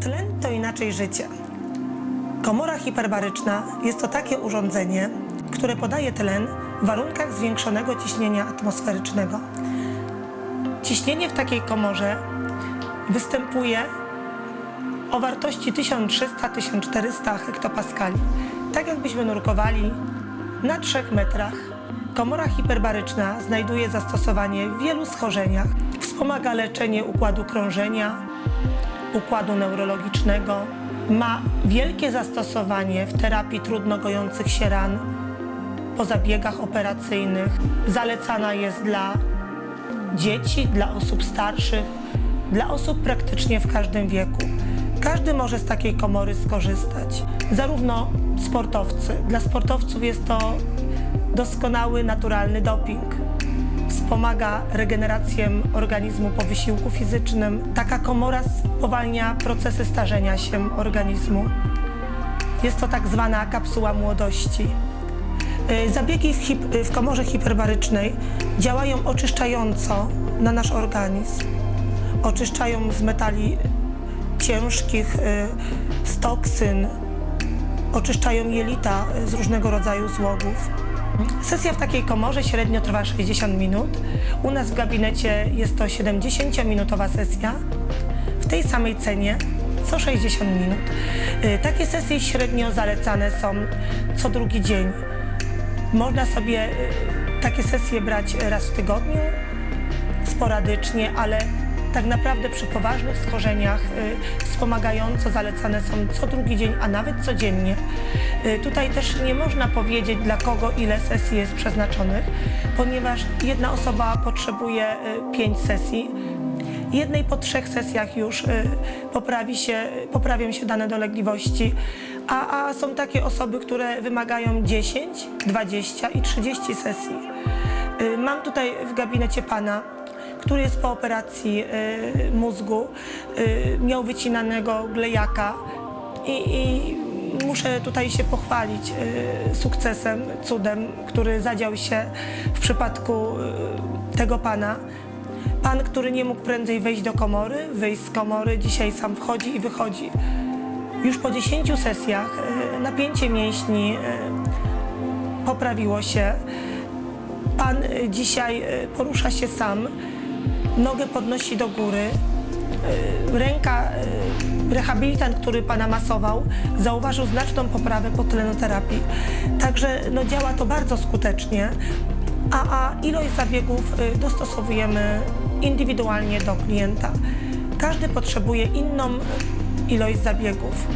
Tlen to inaczej życie. Komora hiperbaryczna jest to takie urządzenie, które podaje tlen w warunkach zwiększonego ciśnienia atmosferycznego. Ciśnienie w takiej komorze występuje o wartości 1300-1400 hektopaskali. Tak jakbyśmy nurkowali na 3 metrach. Komora hiperbaryczna znajduje zastosowanie w wielu schorzeniach. Wspomaga leczenie układu krążenia, układu neurologicznego. Ma wielkie zastosowanie w terapii trudno gojących się ran, po zabiegach operacyjnych. Zalecana jest dla dzieci, dla osób starszych, dla osób praktycznie w każdym wieku. Każdy może z takiej komory skorzystać. Zarówno sportowcy. Dla sportowców jest to doskonały, naturalny doping. Wspomaga regenerację organizmu po wysiłku fizycznym. Taka komora spowalnia procesy starzenia się organizmu. Jest to tak zwana kapsuła młodości. Y, Zabiegi w, hip, w komorze hiperbarycznej działają oczyszczająco na nasz organizm. Oczyszczają z metali ciężkich, y, z toksyn, oczyszczają jelita y, z różnego rodzaju złogów. Sesja w takiej komorze średnio trwa 60 minut. U nas w gabinecie jest to 70-minutowa sesja w tej samej cenie co 60 minut. Y, Takie sesje średnio zalecane są co drugi dzień. Można sobie y, takie sesje brać raz w tygodniu, sporadycznie, ale tak naprawdę przy poważnych schorzeniach y, wspomagająco zalecane są co drugi dzień, a nawet codziennie. Y, Tutaj też nie można powiedzieć dla kogo ile sesji jest przeznaczonych, ponieważ jedna osoba potrzebuje y, pięć sesji. Jednej po trzech sesjach już poprawi się, poprawią się dane dolegliwości, a, a są takie osoby, które wymagają 10, 20 i 30 sesji. Mam tutaj w gabinecie pana, który jest po operacji y, mózgu, y, miał wycinanego glejaka i, i muszę tutaj się pochwalić y, sukcesem, cudem, który zadział się w przypadku y, tego pana. Pan, który nie mógł prędzej wejść do komory, wyjść z komory, dzisiaj sam wchodzi i wychodzi. Już po 10 sesjach y, napięcie mięśni y, poprawiło się. Pan y, dzisiaj y, porusza się sam, nogę podnosi do góry. Y, Ręka, y, rehabilitant, który pana masował, zauważył znaczną poprawę po tlenoterapii. Także no, działa to bardzo skutecznie, a, a ilość zabiegów y, dostosowujemy indywidualnie do klienta. Każdy potrzebuje inną ilość zabiegów.